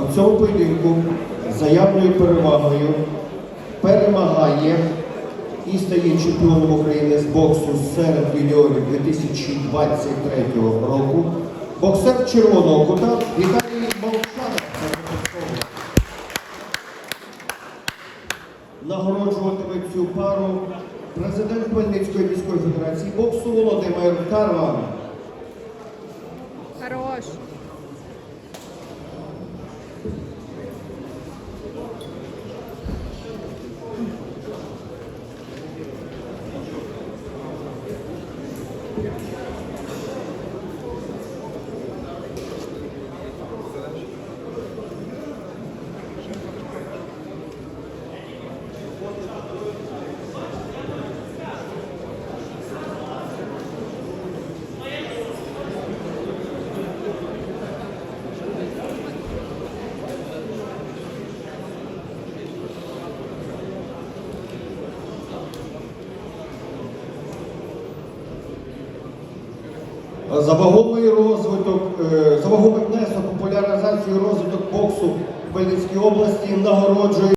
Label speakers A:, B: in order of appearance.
A: в цьому поєдинку заявною перевагою перемагає і стає чемпіоном України з боксу серед юніорів 2023 року. Боксер червоного кута Віталій Молчанов. Нагороджуватиме цю пару президент Хмельницької міської федерації боксу Володимир Карван.
B: Хорош. Thank you.
A: За вагомий розвиток, е, за вагомий внесок популяризацію розвиток боксу в Хмельницькій області нагороджує